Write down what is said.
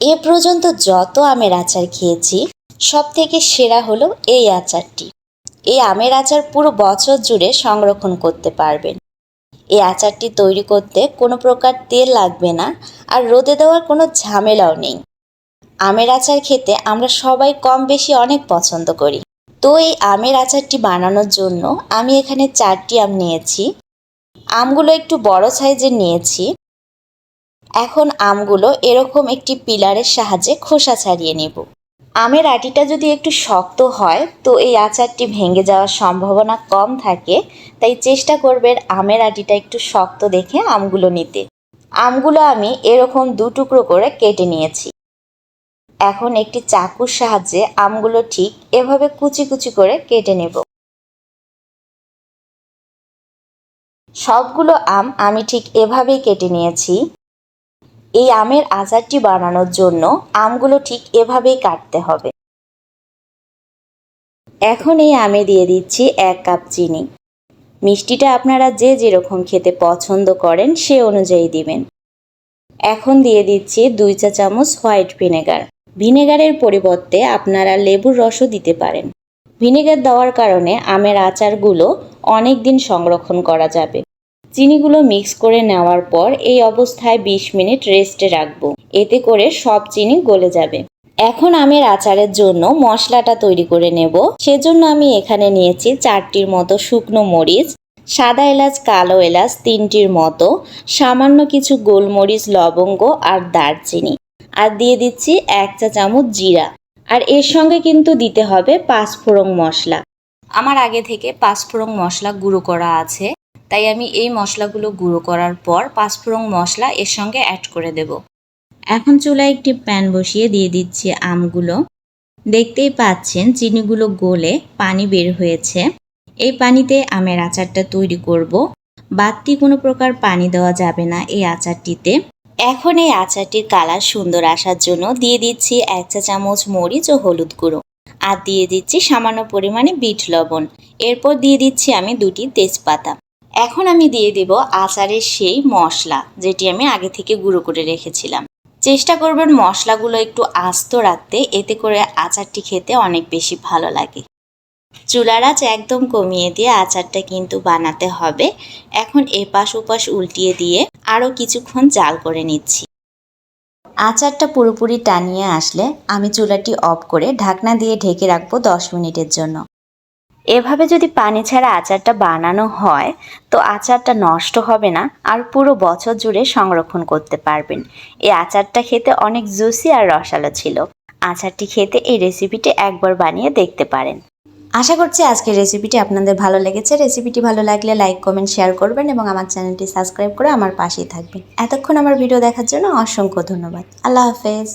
এ পর্যন্ত যত আমের আচার খেয়েছি সব থেকে সেরা হলো এই আচারটি। এই আমের আচার পুরো বছর জুড়ে সংরক্ষণ করতে পারবেন। এই আচারটি তৈরি করতে কোনো প্রকার তেল লাগবে না আর রোদে দেওয়ার কোনো ঝামেলাও নেই। আমের আচার খেতে আমরা সবাই কম বেশি অনেক পছন্দ করি। তো এই আমের আচারটি বানানোর জন্য আমি এখানে চারটি আম নিয়েছি। আমগুলো একটু বড় সাইজের নিয়েছি। এখন আমগুলো এরকম একটি পিলারের সাহায্যে খোসা ছাড়িয়ে নেব। আমের আটিটা যদি একটু শক্ত হয়, তো এই আচারটি ভেঙে যাওয়ার সম্ভাবনা কম থাকে, তাই চেষ্টা করবেন আমের আটিটা একটু শক্ত দেখে আমগুলো নিতে। আমগুলো আমি এরকম দু টুকরো করে কেটে নিয়েছি। এখন একটি চাকুর সাহায্যে আমগুলো ঠিক এভাবে কুচি কুচি করে কেটে নেব। সবগুলো আম আমি ঠিক এভাবেই কেটে নিয়েছি। এই আমের আচারটি বানানোর জন্য আমগুলো ঠিক এভাবেই কাটতে হবে। এখন এই আমে দিয়ে দিচ্ছি এক কাপ চিনি। মিষ্টিটা আপনারা যে যেরকম খেতে পছন্দ করেন সে অনুযায়ী দিবেন। এখন দিয়ে দিচ্ছি দুই চা চামচ হোয়াইট ভিনেগার। ভিনেগারের পরিবর্তে আপনারা লেবুর রসও দিতে পারেন। ভিনেগার দেওয়ার কারণে আমের আচারগুলো অনেক দিন সংরক্ষণ করা যাবে। চিনিগুলো মিক্স করে নেওয়ার পর এই অবস্থায় ২০ মিনিট রেস্টে রাখব। এতে করে সব চিনি গলে যাবে। এখন আমের আচারের জন্য মশলাটা তৈরি করে নেব। সেজন্য আমি এখানে নিয়েছি চারটির মতো শুকনো মরিচ, সাদা এলাচ, কালো এলাচ তিনটির মতো, সামান্য কিছু গোলমরিচ, লবঙ্গ আর দারচিনি। আর দিয়ে দিচ্ছি এক চা চামচ জিরা। আর এর সঙ্গে কিন্তু দিতে হবে পাঁচফোড়ন মশলা। আমার আগে থেকে পাঁচফোড়ন মশলা গুঁড়ো করা আছে। তাই আমি এই মশলাগুলো গুঁড়ো করার পর পাঁচফোড়ন মশলা এর সঙ্গে অ্যাড করে দেব। এখন চুলায় একটি প্যান বসিয়ে দিয়ে দিচ্ছি আমগুলো। দেখতেই পাচ্ছেন চিনিগুলো গলে পানি বের হয়েছে। এই পানিতে আমের আচারটা তৈরি করব। বাড়তি কোনো প্রকার পানি দেওয়া যাবে না এই আচারটিতে। এখন এই আচারটির কালার সুন্দর আসার জন্য দিয়ে দিচ্ছি এক চা চামচ মরিচ ও হলুদ গুঁড়ো। আর দিয়ে দিচ্ছি সামান্য পরিমাণে বিট লবণ। এরপর দিয়ে দিচ্ছি আমি দুটি তেজপাতা। এখন আমি দিয়ে দেব আচারের সেই মশলা, যেটি আমি আগে থেকে গুঁড়ো করে রেখেছিলাম। চেষ্টা করবেন মশলাগুলো একটু আস্ত রাখতে, এতে করে আচারটি খেতে অনেক বেশি ভালো লাগে। চুলার আঁচ একদম কমিয়ে দিয়ে আচারটা কিন্তু বানাতে হবে। এখন এপাশ ওপাশ উল্টিয়ে দিয়ে আরও কিছুক্ষণ জাল করে নিচ্ছি। আচারটা পুরোপুরি টানিয়ে আসলে আমি চুলাটি অফ করে ঢাকনা দিয়ে ঢেকে রাখব দশ মিনিটের জন্য। এভাবে যদি পানি ছাড়া আচারটা বানানো হয়, তো আচারটা নষ্ট হবে না আর পুরো বছর জুড়ে সংরক্ষণ করতে পারবেন। এই আচারটা খেতে অনেক জুসি আর রসালো ছিল। আচারটি খেতে এই রেসিপিটি একবার বানিয়ে দেখতে পারেন। আশা করছি আজকের রেসিপিটি আপনাদের ভালো লেগেছে। রেসিপিটি ভালো লাগলে লাইক, কমেন্ট, শেয়ার করবেন এবং আমার চ্যানেলটি সাবস্ক্রাইব করে আমার পাশেই থাকবেন। এতক্ষণ আমার ভিডিও দেখার জন্য অসংখ্য ধন্যবাদ। আল্লাহ হাফেজ।